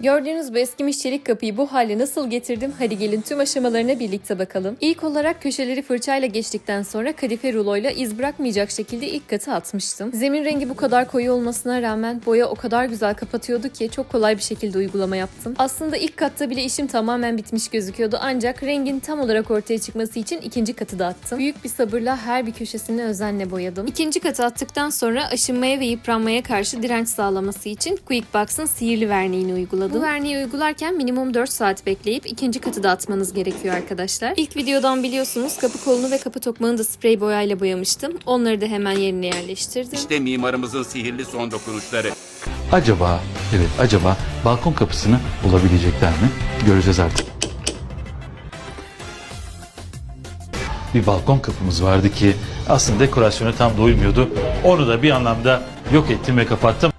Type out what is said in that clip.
Gördüğünüz bu eskimiş çelik kapıyı bu hale nasıl getirdim? Hadi gelin tüm aşamalarına birlikte bakalım. İlk olarak köşeleri fırçayla geçtikten sonra kadife ruloyla iz bırakmayacak şekilde ilk katı atmıştım. Zemin rengi bu kadar koyu olmasına rağmen boya o kadar güzel kapatıyordu ki çok kolay bir şekilde uygulama yaptım. Aslında ilk katta bile işim tamamen bitmiş gözüküyordu ancak rengin tam olarak ortaya çıkması için ikinci katı da attım. Büyük bir sabırla her bir köşesini özenle boyadım. İkinci katı attıktan sonra aşınmaya ve yıpranmaya karşı direnç sağlaması için Quickbox'ın sihirli verniğini uyguladım. Bu verniği uygularken minimum 4 saat bekleyip ikinci katı da atmanız gerekiyor arkadaşlar. İlk videodan biliyorsunuz kapı kolunu ve kapı tokmağını da sprey boyayla boyamıştım. Onları da hemen yerine yerleştirdim. İşte mimarımızın sihirli son dokunuşları. Acaba, evet acaba balkon kapısını bulabilecekler mi? Göreceğiz artık. Bir balkon kapımız vardı ki aslında dekorasyona tam da uymuyordu. Onu da bir anlamda yok ettim ve kapattım.